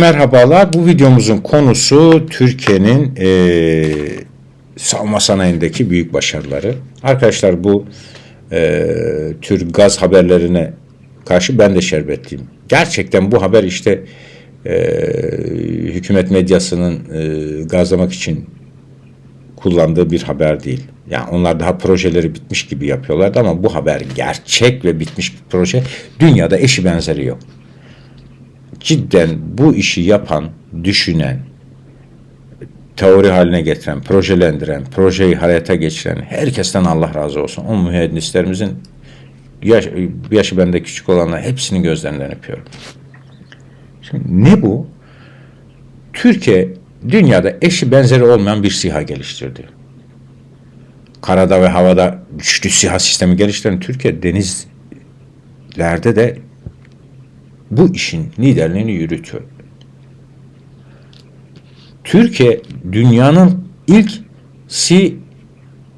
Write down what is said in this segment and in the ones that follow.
Merhabalar. Bu videomuzun konusu Türkiye'nin eee savunma sanayindeki büyük başarıları. Arkadaşlar bu eee tür gaz haberlerine karşı ben de şerbetliyim. Gerçekten bu haber işte eee, hükümet medyasının eee, gazlamak için kullandığı bir haber değil. Yani onlar daha projeleri bitmiş gibi yapıyorlardı ama bu haber gerçek ve bitmiş bir proje. Dünyada eşi benzeri yok cidden bu işi yapan, düşünen, teori haline getiren, projelendiren, projeyi hayata geçiren herkesten Allah razı olsun. O mühendislerimizin yaş, yaşı bende küçük olanlar hepsinin gözlerinden öpüyorum. Şimdi ne bu? Türkiye dünyada eşi benzeri olmayan bir SİHA geliştirdi. Karada ve havada güçlü SİHA sistemi geliştiren Türkiye denizlerde de bu işin liderliğini yürütüyor. Türkiye dünyanın ilk Sea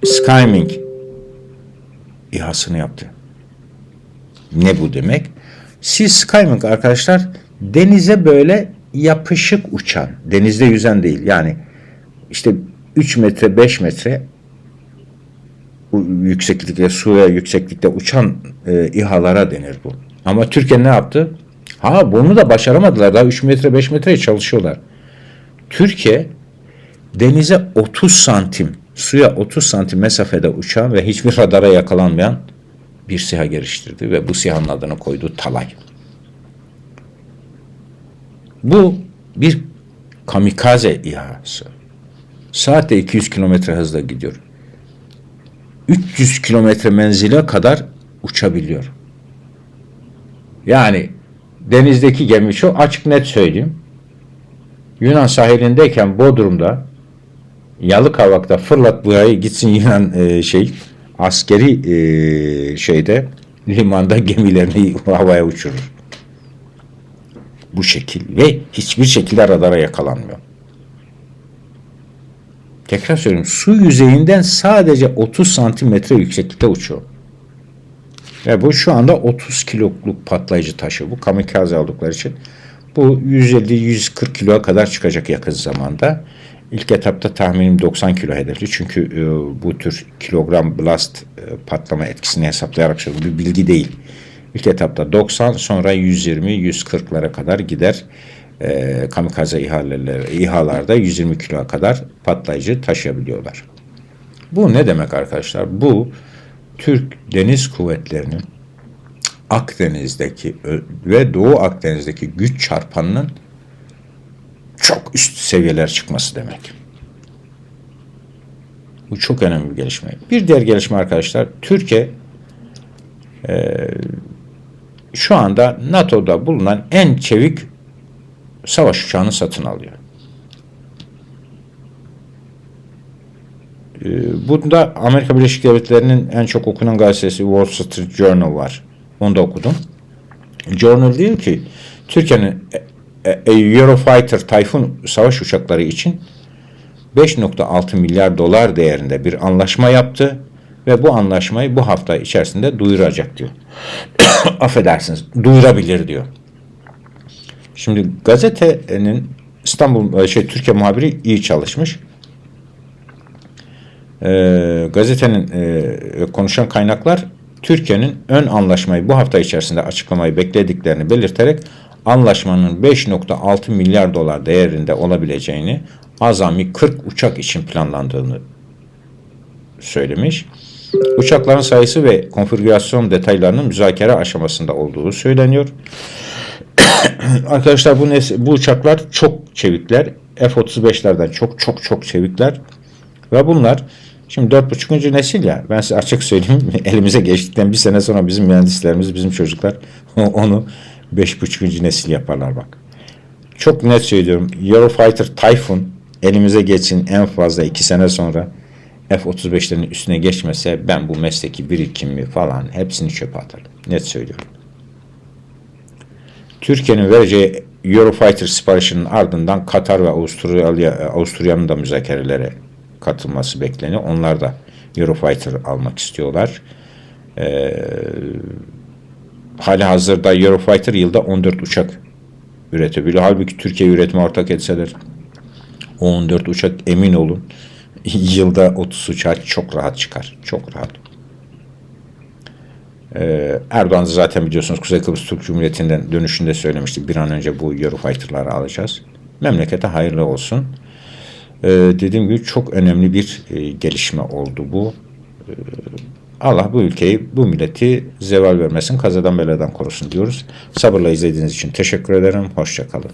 Skyming İHA'sını yaptı. Ne bu demek? Sea Skyming arkadaşlar denize böyle yapışık uçan, denizde yüzen değil. Yani işte 3 metre 5 metre yükseklikte suya yükseklikte uçan e, İHA'lara denir bu. Ama Türkiye ne yaptı? Ha bunu da başaramadılar. Daha 3 metre 5 metreye çalışıyorlar. Türkiye denize 30 santim, suya 30 santim mesafede uçan ve hiçbir radara yakalanmayan bir SİHA geliştirdi ve bu SİHA'nın adını koydu Talay. Bu bir kamikaze İHA'sı. Saatte 200 kilometre hızla gidiyor. 300 kilometre menzile kadar uçabiliyor. Yani denizdeki gemi şu açık net söyleyeyim. Yunan sahilindeyken Bodrum'da Yalıkavak'ta fırlat burayı gitsin Yunan e, şey askeri e, şeyde limanda gemilerini havaya uçurur. Bu şekil ve hiçbir şekilde radara yakalanmıyor. Tekrar söyleyeyim su yüzeyinden sadece 30 santimetre yükseklikte uçuyor. Ve bu şu anda 30 kiloluk patlayıcı taşı. Bu kamikaze aldıkları için. Bu 150-140 kiloya kadar çıkacak yakın zamanda. İlk etapta tahminim 90 kilo hedefli. Çünkü e, bu tür kilogram blast e, patlama etkisini hesaplayarak söylüyorum. Bir bilgi değil. İlk etapta 90 sonra 120-140'lara kadar gider. E, kamikaze ihaleler, İHA'larda 120 kiloya kadar patlayıcı taşıyabiliyorlar. Bu ne demek arkadaşlar? Bu Türk Deniz Kuvvetleri'nin Akdeniz'deki ve Doğu Akdeniz'deki güç çarpanının çok üst seviyeler çıkması demek. Bu çok önemli bir gelişme. Bir diğer gelişme arkadaşlar, Türkiye e, şu anda NATO'da bulunan en çevik savaş uçağını satın alıyor. Ee, Bunda Amerika Birleşik Devletleri'nin en çok okunan gazetesi Wall Street Journal var. Onu da okudum. Journal diyor ki Türkiye'nin e, e, Eurofighter Typhoon savaş uçakları için 5.6 milyar dolar değerinde bir anlaşma yaptı ve bu anlaşmayı bu hafta içerisinde duyuracak diyor. Affedersiniz, duyurabilir diyor. Şimdi gazetenin İstanbul şey Türkiye muhabiri iyi çalışmış e, gazetenin e, konuşan kaynaklar Türkiye'nin ön anlaşmayı bu hafta içerisinde açıklamayı beklediklerini belirterek anlaşmanın 5.6 milyar dolar değerinde olabileceğini azami 40 uçak için planlandığını söylemiş. Uçakların sayısı ve konfigürasyon detaylarının müzakere aşamasında olduğu söyleniyor. Arkadaşlar bu bu uçaklar çok çevikler. F-35'lerden çok çok çok çevikler. Ve bunlar şimdi 4.5. nesil ya ben size açık söyleyeyim elimize geçtikten bir sene sonra bizim mühendislerimiz bizim çocuklar onu 5.5. nesil yaparlar bak. Çok net söylüyorum Eurofighter Typhoon elimize geçsin en fazla 2 sene sonra F-35'lerin üstüne geçmese ben bu mesleki birikimi falan hepsini çöpe atarım. Net söylüyorum. Türkiye'nin vereceği Eurofighter siparişinin ardından Katar ve Avusturya, Avusturya'nın da müzakerelere katılması bekleniyor. Onlar da Eurofighter almak istiyorlar. Ee, hali hazırda Eurofighter yılda 14 uçak üretebiliyor. Halbuki Türkiye üretime ortak etseler o 14 uçak emin olun yılda 30 uçak çok rahat çıkar. Çok rahat. Ee, Erdoğan zaten biliyorsunuz Kuzey Kıbrıs Türk Cumhuriyeti'nden dönüşünde söylemiştik. Bir an önce bu Eurofighter'ları alacağız. Memlekete hayırlı olsun. Ee, dediğim gibi çok önemli bir e, gelişme oldu bu. Ee, Allah bu ülkeyi, bu milleti zeval vermesin, kazadan beladan korusun diyoruz. Sabırla izlediğiniz için teşekkür ederim. Hoşça kalın.